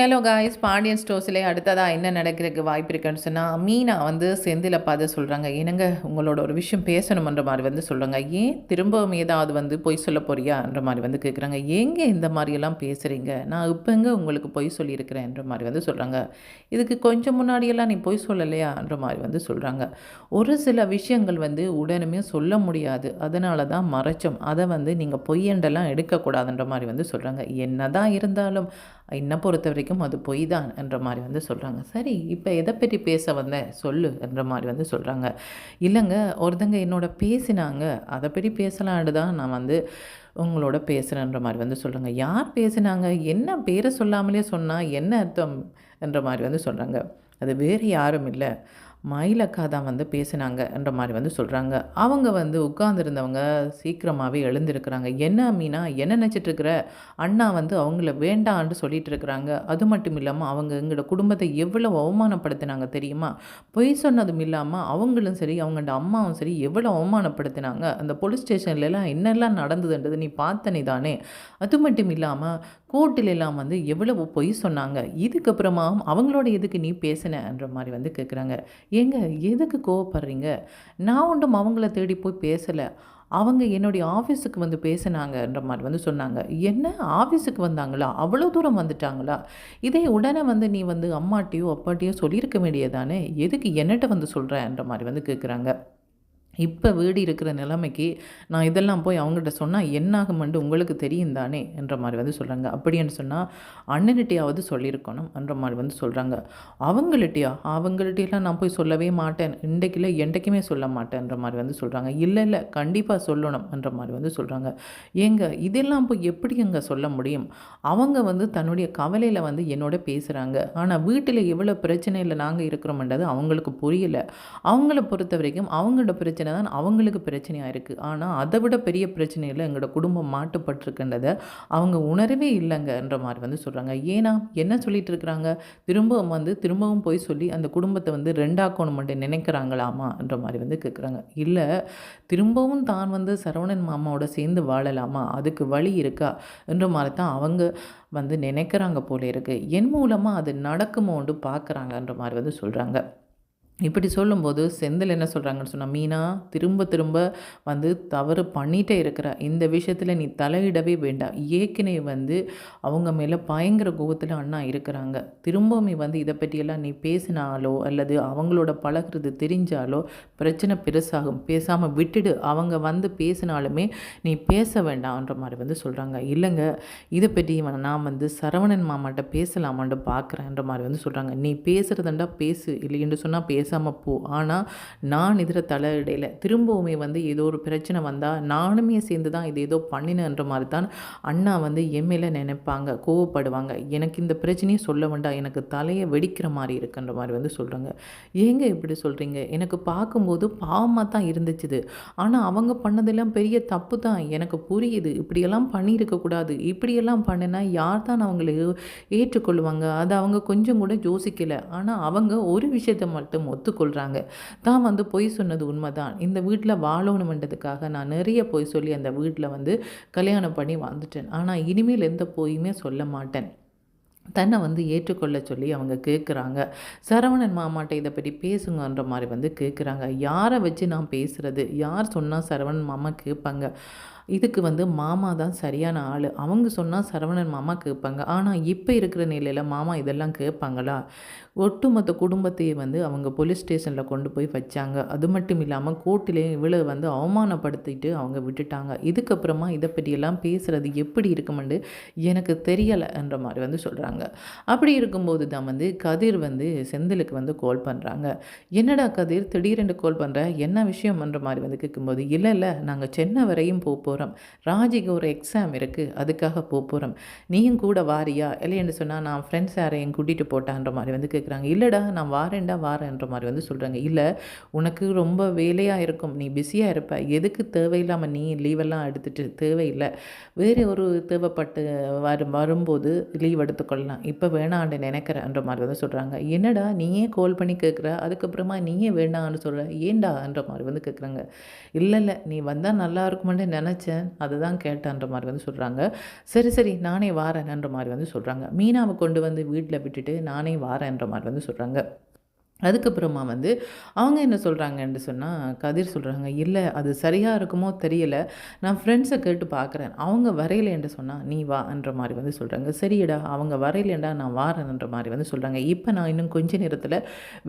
Hello guys Pandian ஸ்டோர்ஸ்லேயே அடுத்ததாக என்ன நடக்கிறதுக்கு வாய்ப்பு இருக்குன்னு சொன்னால் மீனா வந்து செந்தில பார்த்து சொல்கிறாங்க என்னங்க உங்களோட ஒரு விஷயம் பேசணுமன்ற மாதிரி வந்து சொல்கிறாங்க ஏன் திரும்பவும் ஏதாவது வந்து பொய் சொல்ல போறியான்ற மாதிரி வந்து கேட்குறாங்க ஏங்க இந்த மாதிரியெல்லாம் பேசுகிறீங்க நான் இப்போங்க உங்களுக்கு பொய் சொல்லியிருக்கிறேன்ற மாதிரி வந்து சொல்கிறாங்க இதுக்கு கொஞ்சம் முன்னாடியெல்லாம் நீ பொய் சொல்லலையான்ற மாதிரி வந்து சொல்கிறாங்க ஒரு சில விஷயங்கள் வந்து உடனுமே சொல்ல முடியாது. அதனால தான் மறைச்சோம். அதை வந்து நீங்கள் பொய்யண்டெல்லாம் எடுக்கக்கூடாதுன்ற மாதிரி வந்து சொல்கிறாங்க என்ன தான் இருந்தாலும் என்னை பொறுத்த வரைக்கும் அது பொய் தான் என்ற மாதிரி வந்து சொல்கிறாங்க சரி இப்போ எதை பற்றி பேச வந்தேன் சொல்லு என்ற மாதிரி வந்து சொல்கிறாங்க இல்லைங்க ஒருத்தங்க என்னோட பேசினாங்க. அதை பற்றி பேசலான்னு தான் நான் வந்து உங்களோட பேசுகிறேன்ற மாதிரி வந்து சொல்கிறாங்க யார் பேசினாங்க? என்ன பேரை சொல்லாமலே சொன்னால் என்ன அர்த்தம்? என்ற மாதிரி வந்து சொல்கிறாங்க அது வேறு யாரும் இல்லை. மயிலக்கா தான் வந்து பேசினாங்கன்ற மாதிரி வந்து சொல்கிறாங்க அவங்க வந்து உட்கார்ந்துருந்தவங்க சீக்கிரமாகவே எழுந்திருக்கிறாங்க. என்ன மீனா என்ன நினச்சிட்ருக்கிற? அண்ணா வந்து அவங்கள வேண்டான்னு சொல்லிட்டு இருக்கிறாங்க அது மட்டும் இல்லாமல் அவங்க எங்களோட குடும்பத்தை எவ்வளோ அவமானப்படுத்தினாங்க தெரியுமா? பொய் சொன்னதும் இல்லாமல் அவங்களும் சரி அவங்களோட அம்மாவும் சரி எவ்வளோ அவமானப்படுத்தினாங்க. அந்த போலீஸ் ஸ்டேஷன்லலாம் என்னெல்லாம் நடந்ததுன்றது நீ பார்த்தனே தானே அது மட்டும் இல்லாமல் கோர்ட்டில் எல்லாம் வந்து எவ்வளவு பொய் சொன்னாங்க. இதுக்கப்புறமா அவங்களோட எதுக்கு நீ பேசினன்ற மாதிரி வந்து கேட்குறாங்க ஏங்க எதுக்கு கோவப்படுறீங்க? நான் ஒன்றும் அவங்கள தேடி போய் பேசலை. அவங்க என்னுடைய ஆஃபீஸுக்கு வந்து பேசினாங்கன்ற மாதிரி வந்து சொன்னாங்க. என்ன? ஆஃபீஸுக்கு வந்தாங்களா? அவ்வளோ தூரம் வந்துட்டாங்களா? இதே உடனே வந்து நீ வந்து அம்மாட்டியோ அப்பாட்டியோ சொல்லியிருக்க வேண்டியதானே எதுக்கு என்னட்ட வந்து சொல்கிறேன்ற மாதிரி வந்து கேட்குறாங்க இப்போ வீடு இருக்கிற நிலைமைக்கு நான் இதெல்லாம் போய் அவங்ககிட்ட சொன்னால் என்னாகுமென்று உங்களுக்கு தெரியும் தானே என்ற மாதிரி வந்து சொல்கிறாங்க அப்படின்னு சொன்னால் அண்ணன்கிட்டையாவது சொல்லியிருக்கணும் என்ற மாதிரி வந்து சொல்கிறாங்க அவங்கள்ட்டையா அவங்கள்ட்டையெல்லாம் நான் போய் சொல்லவே மாட்டேன். இன்றைக்கில் என்றைக்குமே சொல்ல மாட்டேன்ற மாதிரி வந்து சொல்கிறாங்க இல்லை இல்லை கண்டிப்பாக சொல்லணும் என்ற மாதிரி வந்து சொல்கிறாங்க ஏங்க இதெல்லாம் போய் எப்படி எங்க சொல்ல முடியும்? அவங்க வந்து தன்னுடைய கவலையில் வந்து என்னோட பேசுகிறாங்க ஆனால் வீட்டில் எவ்வளோ பிரச்சனையில் நாங்கள் இருக்கிறோம்ன்றது அவங்களுக்கு புரியல. அவங்கள பொறுத்த வரைக்கும் அவங்களோட பிரச்சனை தான் அவங்களுக்கு பிரச்சனையாக இருக்குது ஆனால் அதை விட பெரிய பிரச்சனையில் எங்களோட குடும்பம் மாட்டுப்பட்டிருக்கின்றதை அவங்க உணரவே இல்லைங்கன்ற மாதிரி வந்து சொல்கிறாங்க ஏன்னா என்ன சொல்லிட்டு இருக்கிறாங்க? திரும்பவும் வந்து திரும்பவும் போய் சொல்லி அந்த குடும்பத்தை வந்து ரெண்டாக்கணும் மட்டும் நினைக்கிறாங்களாமான்ற மாதிரி வந்து கேட்குறாங்க இல்லை திரும்பவும் தான் வந்து சரவணன் மாமாவோட சேர்ந்து வாழலாமா? அதுக்கு வழி இருக்கா என்ற மாதிரி தான் அவங்க வந்து நினைக்கிறாங்க போல இருக்குது என் மூலமாக அது நடக்குமோண்டு பார்க்குறாங்கன்ற மாதிரி வந்து சொல்கிறாங்க இப்படி சொல்லும்போது செந்தில் என்ன சொல்கிறாங்கன்னு சொன்னால் மீனா திரும்ப திரும்ப வந்து தவறு பண்ணிகிட்டே இருக்கிற இந்த விஷயத்தில் நீ தலையிடவே வேண்டாம். ஏற்கனவே வந்து அவங்க மேலே பயங்கர கோபத்தில் அண்ணா இருக்கிறாங்க. திரும்பவுமே வந்து இதை பற்றியெல்லாம் நீ பேசினாலோ அல்லது அவங்களோட பழகிறது தெரிஞ்சாலோ பிரச்சனை பெருசாகும். பேசாமல் விட்டுடு. அவங்க வந்து பேசினாலுமே நீ பேச வேண்டாம்ன்ற மாதிரி வந்து சொல்கிறாங்க இல்லைங்க இதை பற்றி நான் வந்து சரவணன் மாமாட்ட பேசலாமான்ட்டு பார்க்குறேன்ற மாதிரி வந்து சொல்கிறாங்க நீ பேசுகிறதண்டா பேசு. இல்லைன்னு சொன்னால் பேச. பேசாமல் போ. ஆனால் நான் இதில் தலையிடையில் திரும்பவுமே வந்து ஏதோ ஒரு பிரச்சனை வந்தால் நானுமே சேர்ந்து தான் இது ஏதோ பண்ணினன்ற மாதிரி தான் அண்ணா வந்து எம்எல்ஏ நினைப்பாங்க கோவப்படுவாங்க. எனக்கு இந்த பிரச்சனையும் சொல்ல வேண்டாம் எனக்கு தலையை வெடிக்கிற மாதிரி இருக்குன்ற மாதிரி வந்து சொல்கிறாங்க ஏங்க இப்படி சொல்கிறீங்க எனக்கு பார்க்கும்போது பாவமாக தான் இருந்துச்சுது. ஆனால் அவங்க பண்ணதெல்லாம் பெரிய தப்பு தான். எனக்கு புரியுது. இப்படியெல்லாம் பண்ணியிருக்கக்கூடாது இப்படியெல்லாம் பண்ணினா யார் தான் அவங்களை ஏற்றுக்கொள்வாங்க? அதை அவங்க கொஞ்சம் கூட யோசிக்கலை. ஆனால் அவங்க ஒரு விஷயத்தை மட்டும் ஒத்துக்கொள்கிறாங்க தான் வந்து பொய் சொன்னது உண்மைதான். இந்த வீட்டில் வாழணுமென்றதுக்காக நான் நிறைய பொய் சொல்லி அந்த வீட்டில் வந்து கல்யாணம் பண்ணி வந்துட்டேன் ஆனால் இனிமேல் எந்த பொய்யுமே சொல்ல மாட்டேன். தன்னை வந்து ஏற்றுக்கொள்ள சொல்லி அவங்க கேட்குறாங்க சரவணன் மாமாட்ட இதை பற்றி பேசுங்கன்ற மாதிரி வந்து கேட்குறாங்க யாரை வச்சு நான் பேசுகிறது யார் சொன்னால் சரவணன் மாமா கேட்பாங்க. இதுக்கு வந்து மாமா தான் சரியான ஆள். அவங்க சொன்னால் சரவணன் மாமா கேட்பாங்க. ஆனால் இப்போ இருக்கிற நிலையில் மாமா இதெல்லாம் கேட்பாங்களா? ஒட்டுமொத்த குடும்பத்தையே வந்து அவங்க போலீஸ் ஸ்டேஷனில் கொண்டு போய் வச்சாங்க. அது மட்டும் இல்லாமல் கோர்ட்டிலேயும் இவ்வளோ வந்து அவமானப்படுத்திட்டு அவங்க விட்டுட்டாங்க. இதுக்கப்புறமா இதை பற்றியெல்லாம் பேசுகிறது எப்படி இருக்குமெண்டு எனக்கு தெரியலைன்ற மாதிரி வந்து சொல்கிறாங்க அப்படி இருக்கும்போது தான் வந்து கதிர் வந்து செந்திலுக்கு வந்து கால் பண்ணுறாங்க என்னடா கதிர் திடீரென்று கால் பண்ணுற என்ன விஷயம்ன்ற மாதிரி வந்து கேட்கும்போது இல்லை இல்லை நாங்கள் சென்னை வரையும் போக போகிறோம் ராஜிக்கு ஒரு எக்ஸாம் இருக்குது அதுக்காக போக போகிறோம் நீயும் கூட வாரியா? இல்லைன்னு சொன்னால் நான் ஃப்ரெண்ட்ஸ் யாரையும் கூட்டிகிட்டு போட்டான்ற மாதிரி வந்து கேட்குறாங்க இல்லைடா நான் வாரேன்டா வாரேன்ற மாதிரி வந்து சொல்கிறாங்க இல்லை உனக்கு ரொம்ப வேலையாக இருக்கும். நீ பிஸியாக இருப்ப. எதுக்கு தேவையில்லாமல் நீ லீவெல்லாம் எடுத்துகிட்டு தேவையில்லை. வேறு ஒரு தேவைப்பட்டு வரும் வரும்போது லீவ் எடுத்துக்கொள்ளலாம். இப்போ வேணான்னு நினைக்கிறேன்ற மாதிரி வந்து சொல்கிறாங்க என்னடா நீயே கால் பண்ணி கேட்குற அதுக்கப்புறமா நீயே வேண்டான்னு சொல்கிற ஏண்டான்ற மாதிரி வந்து கேட்குறாங்க இல்லை இல்லை நீ வந்தால் நல்லா இருக்குமென்னு நினச்சேன். அதுதான் கேட்டேன்ற மாதிரி வந்து சொல்கிறாங்க சரி சரி நானே வாரேன்ன்ற மாதிரி வந்து சொல்கிறாங்க மீனாவை கொண்டு வந்து வீட்டில் விட்டுட்டு நானே வாரேன்ற மாதிரி வந்து சொல்கிறாங்க அதுக்கப்புறமா வந்து அவங்க என்ன சொல்கிறாங்கன்னு சொன்னால் கதிர் சொல்கிறாங்க இல்லை அது சரியாக இருக்குமோ தெரியல. நான் ஃப்ரெண்ட்ஸை கேட்டு பார்க்குறேன் அவங்க வரையிலேன்னு சொன்னால் நீ வான்ற மாதிரி வந்து சொல்கிறாங்க சரிடா அவங்க வரையிலேண்டா நான் வாரேன்ற மாதிரி வந்து சொல்கிறாங்க இப்போ நான் இன்னும் கொஞ்ச நேரத்தில்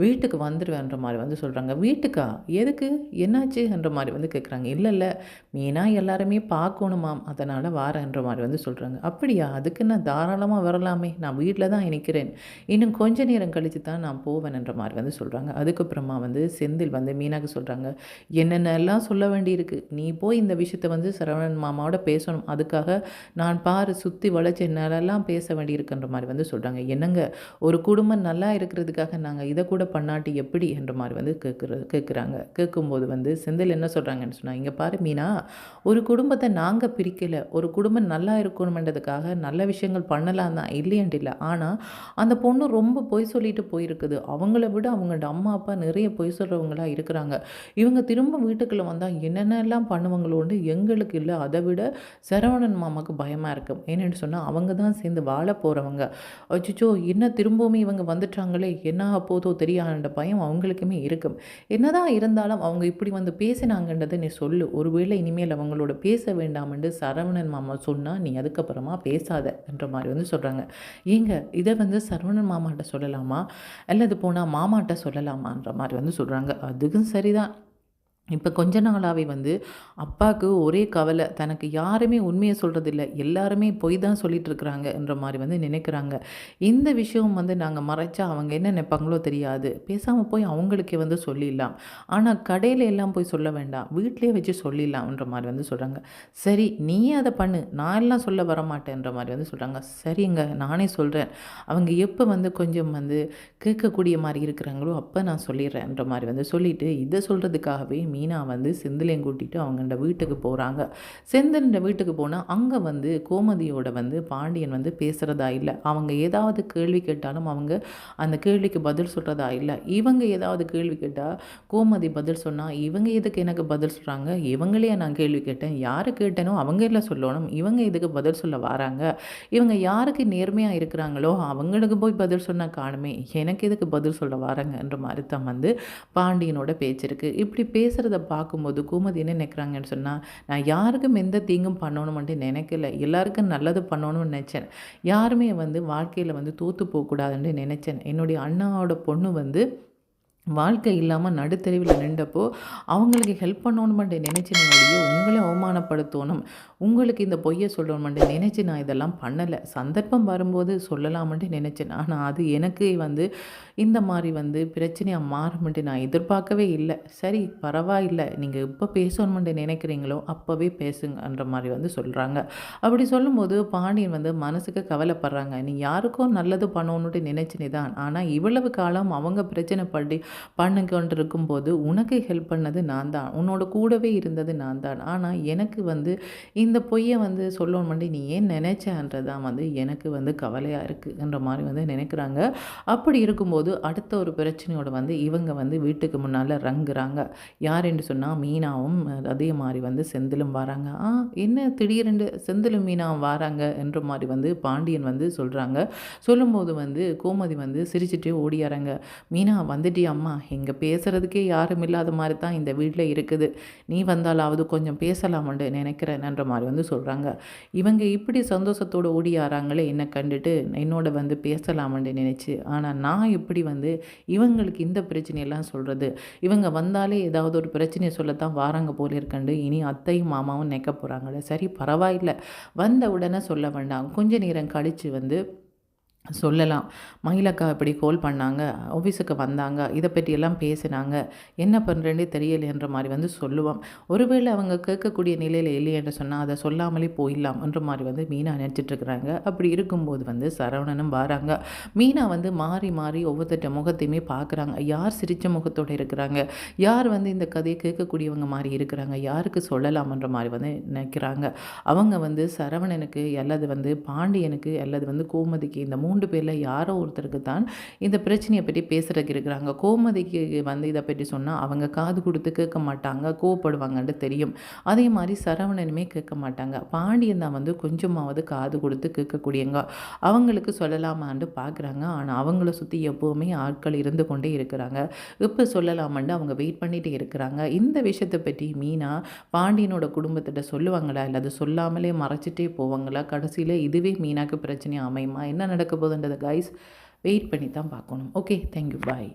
வீட்டுக்கு வந்துடுவேன்ற மாதிரி வந்து சொல்கிறாங்க வீட்டுக்கா? எதுக்கு? என்னாச்சு? என்ற மாதிரி வந்து கேட்குறாங்க இல்லை இல்லை. மீனாக எல்லாருமே பார்க்கணுமாம் அதனால் வாரேன்ற மாதிரி வந்து சொல்கிறாங்க அப்படியா? அதுக்கு நான் தாராளமாக வரலாமே. நான் வீட்டில் தான் நிற்கிறேன் இன்னும் கொஞ்ச நேரம் கழித்து தான் நான் போவேன்ன்ற மாதிரி வந்து சொல்கிறாங்க அதுக்கப்புறமா வந்து செந்தில் வந்து மீனாக்கு சொல்கிறாங்க என்னென்னலாம் சொல்ல வேண்டியிருக்கு? நீ போய் இந்த விஷயத்த வந்து சரவணன் மாமாவோட பேசணும். அதுக்காக நான் பாரு சுற்றி வளைச்சி என்னாலெல்லாம் பேச வேண்டியிருக்குன்ற மாதிரி வந்து சொல்கிறாங்க என்னங்க ஒரு குடும்பம் நல்லா இருக்கிறதுக்காக நாங்கள் இதை கூட பண்ணாட்டி எப்படி? என்ற மாதிரி வந்து கேட்குற கேட்குறாங்க கேட்கும்போது வந்து செந்தில் என்ன சொல்கிறாங்கன்னு சொன்னால் இங்கே பாரு மீனா ஒரு குடும்பத்தை நாங்கள் பிரிக்கலை. ஒரு குடும்பம் நல்லா இருக்கணுமென்றதுக்காக நல்ல விஷயங்கள் பண்ணலாம் தான் இல்லையன்ட்டு இல்லை. ஆனால் அந்த பொண்ணு ரொம்ப பொய் சொல்லிட்டு போயிருக்குது. அவங்கள விட அவங்களோட அம்மா அப்பா நிறைய பொய் சொல்கிறவங்களா இருக்கிறாங்க. இவங்க திரும்ப வீட்டுக்குள்ளே வந்தால் என்னென்னலாம் பண்ணுவாங்களோண்டு எங்களுக்கு இல்லை. அதை விட சரவணன் மாமாவுக்கு பயமாக இருக்கும் ஏன்னு சொன்னால் அவங்க தான் சேர்ந்து வாழ போகிறவங்க அச்சுச்சோ என்ன திரும்பவுமே இவங்க வந்துட்டாங்களே? என்ன போதோ தெரியாத பயம் அவங்களுக்குமே இருக்கும் என்னதான் இருந்தாலும் அவங்க இப்படி வந்து பேசினாங்கன்றதை நீ சொல்லு. ஒருவேளை இனிமேல் அவங்களோட பேச வேண்டாம்னு சரவணன் மாமா சொன்னால் நீ அதுக்கப்புறமா பேசாத என்ற மாதிரி வந்து சொல்கிறாங்க ஏங்க இதை வந்து சரவணன் மாமாட்ட சொல்லலாமா? அல்லது போனால் மாமா அம்மாட்ட சொல்லலாமான்ற மாதிரி வந்து சொல்கிறாங்க அதுக்கும் சரிதான். இப்போ கொஞ்ச நாளாகவே வந்து அப்பாவுக்கு ஒரே கவலை தனக்கு யாருமே உண்மையை சொல்கிறதில்ல எல்லாருமே பொய் தான் சொல்லிட்டு இருக்கிறாங்கன்ற மாதிரி வந்து நினைக்கிறாங்க. இந்த விஷயம் வந்து நாங்கள் மறைச்சா அவங்க என்ன நினைப்பாங்களோ தெரியாது. பேசாமல் போய் அவங்களுக்கே வந்து சொல்லிடலாம். ஆனால் கடையில் எல்லாம் போய் சொல்ல வேண்டாம். வீட்டிலே வச்சு சொல்லிடலாம்ன்ற மாதிரி வந்து சொல்கிறாங்க சரி நீ அதை பண்ணு. நான் எல்லாம் சொல்ல வரமாட்டேன்ற மாதிரி வந்து சொல்கிறாங்க சரிங்க நானே சொல்கிறேன் அவங்க எப்போ வந்து கொஞ்சம் வந்து கேட்கக்கூடிய மாதிரி இருக்கிறாங்களோ அப்போ நான் சொல்லிடுறேன்ற மாதிரி வந்து சொல்லிவிட்டு இதை சொல்கிறதுக்காகவே மீ மீனா வந்து செந்திலையும் கூட்டிகிட்டு அவங்கள்ட வீட்டுக்கு போகிறாங்க செந்திலண்ட வீட்டுக்கு போனால் அங்கே வந்து கோமதியோட வந்து பாண்டியன் வந்து பேசுகிறதா இல்லை. அவங்க ஏதாவது கேள்வி கேட்டாலும் அவங்க அந்த கேள்விக்கு பதில் சொல்கிறதா இல்லை. இவங்க ஏதாவது கேள்வி கேட்டால் கோமதி பதில் சொன்னால் இவங்க எதுக்கு எனக்கு பதில் சொல்கிறாங்க இவங்களே நான் கேள்வி கேட்டேன். யார் கேட்டேனோ அவங்க இல்லை சொல்லணும். இவங்க எதுக்கு பதில் சொல்ல வராங்க? இவங்க யாருக்கு நேர்மையாக இருக்கிறாங்களோ அவங்களுக்கு போய் பதில் சொன்னால் காணுமே. எனக்கு எதுக்கு பதில் சொல்ல வராங்கன்ற மாதிரி தான் வந்து பாண்டியனோட பேச்சு இருக்குது இப்படி பேச பேசுகிறத பார்க்கும்போது கோமதி என்ன நினைக்கிறாங்கன்னு சொன்னால் நான் யாருக்கும் எந்த தீங்கும் பண்ணணும்ன்ட்டு நினைக்கல. எல்லாருக்கும் நல்லது பண்ணணும்னு நினச்சேன். யாருமே வந்து வாழ்க்கையில் வந்து தோற்று போகக்கூடாதுன்னு நினச்சேன். என்னுடைய அண்ணாவோட பொண்ணு வந்து வாழ்க்கை இல்லாமல் நடுத்தெருவில் நின்றப்போ அவங்களுக்கு ஹெல்ப் பண்ணணும் மட்டும் நினச்சினோடைய உங்களை அவமானப்படுத்தணும். உங்களுக்கு இந்த பொய்யை சொல்லணுமெண்ட்டு நினச்சி நான் இதெல்லாம் பண்ணலை. சந்தர்ப்பம் வரும்போது சொல்லலாமன்ட்டு நினச்சேன். ஆனால் அது எனக்கு வந்து இந்த மாதிரி வந்து பிரச்சனையாக மாறும்ட்டு நான் எதிர்பார்க்கவே இல்லை. சரி பரவாயில்லை. நீங்கள் இப்போ பேசணுமெண்ட்டு நினைக்கிறீங்களோ அப்போவே பேசுங்கன்ற மாதிரி வந்து சொல்கிறாங்க அப்படி சொல்லும்போது பாண்டியன் வந்து மனசுக்கு கவலைப்படுறாங்க. நீ யாருக்கும் நல்லது பண்ணணுன்ட்டு நினச்சினே தான் ஆனால் இவ்வளவு காலம் அவங்க பிரச்சனை படி பண்ண கொண்டு இருக்கும்போது உனக்கு ஹெல்ப் பண்ணது நான் தான். உன்னோட கூடவே இருந்தது நான் தான். ஆனால் எனக்கு வந்து இந்த பொய்யை வந்து சொல்லணுமெண்டு நீ ஏன் நினைச்சன்றதான் வந்து எனக்கு வந்து கவலையாக இருக்குன்ற மாதிரி வந்து நினைக்கிறாங்க. அப்படி இருக்கும்போது அடுத்த ஒரு பிரச்சனையோட வந்து இவங்க வந்து வீட்டுக்கு முன்னால் ரங்குறாங்க யார் என்று சொன்னால் மீனாவும் அதே மாதிரி வந்து செந்திலும் வராங்க. ஆ என்ன திடீரென்று செந்திலும் மீனாவும் வராங்க என்ற மாதிரி வந்து பாண்டியன் வந்து சொல்கிறாங்க சொல்லும்போது வந்து கோமதி வந்து சிரிச்சுட்டே ஓடியாராங்க மீனா வந்துட்டியா அம்மா இங்கே பேசுகிறதுக்கே யாரும் இல்லாத மாதிரி தான் இந்த வீட்டில் இருக்குது. நீ வந்தாலாவது கொஞ்சம் பேசலாமண்டு நினைக்கிறேன்ன்ற மாதிரி வந்து சொல்கிறாங்க இவங்க இப்படி சந்தோஷத்தோடு ஓடியாராங்களே என்னை கண்டுட்டு என்னோட வந்து பேசலாமண்டு நினச்சி. ஆனால் நான் இப்படி வந்து இவங்களுக்கு இந்த பிரச்சனையெல்லாம் சொல்கிறது இவங்க வந்தாலே ஏதாவது ஒரு பிரச்சனையை சொல்லத்தான் வாராங்க போல இருக்கண்டு. இனி அத்தையும் மாமாவும் நினைக்க போகிறாங்களே சரி பரவாயில்லை. வந்த உடனே சொல்ல வேண்டாம். கொஞ்ச நேரம் கழித்து வந்து சொல்லலாம். மயிலக்கா இப்படி கோல் பண்ணாங்க ஆஃபீஸுக்கு வந்தாங்க இதை பற்றியெல்லாம் பேசினாங்க. என்ன பண்ணுறேன்னே தெரியலைன்ற மாதிரி வந்து சொல்லுவோம் ஒருவேளை அவங்க கேட்கக்கூடிய நிலையில் இல்லையென்று சொன்னால் அதை சொல்லாமலே போயிடலாம்ன்ற மாதிரி வந்து மீனா நினச்சிட்ருக்குறாங்க அப்படி இருக்கும்போது வந்து சரவணனும் வராங்க. மீனா வந்து மாறி மாறி ஒவ்வொருத்தட்ட முகத்தையுமே பார்க்குறாங்க. யார் சிரித்த முகத்தோடு இருக்கிறாங்க? யார் வந்து இந்த கதையை கேட்கக்கூடியவங்க மாதிரி இருக்கிறாங்க? யாருக்கு சொல்லலாம்ன்ற மாதிரி வந்து நினைக்கிறாங்க. அவங்க வந்து சரவணனுக்கு அல்லது வந்து பாண்டியனுக்கு அல்லது வந்து கோமதிக்கு இந்த மூ மூன்று பேரில் யாரோ ஒருத்தருக்கு தான் இந்த பிரச்சனையை பற்றி பேசுகிறதுக்கு இருக்கிறாங்க. கோமதிக்கு வந்து இதை பற்றி சொன்னால் அவங்க காது கொடுத்து கேட்க மாட்டாங்க கோவப்படுவாங்கன்ட்டு தெரியும். அதே மாதிரி சரவணனுமே கேட்க மாட்டாங்க. பாண்டியன் தான் வந்து கொஞ்சமாவது காது கொடுத்து கேட்கக்கூடியங்க. அவங்களுக்கு சொல்லலாமான்னு பார்க்குறாங்க. ஆனால் அவங்கள சுற்றி எப்போவுமே ஆட்கள் இருந்து கொண்டே இருக்கிறாங்க. இப்போ சொல்லலாமான்னு அவங்க வெயிட் பண்ணிகிட்டே இருக்கிறாங்க. இந்த விஷயத்தை பற்றி மீனா பாண்டியனோட குடும்பத்திட்ட சொல்லுவாங்களா? இல்லை அது சொல்லாமலே மறைச்சிட்டே போவாங்களா? கடைசியில் இதுவே மீனாக்கு பிரச்சனை அமையுமா? என்ன நடக்க போகுதுன்றதை கைஸ் வெயிட் பண்ணி தான் பார்க்கணும் ஓகே தேங்க்யூ பாய்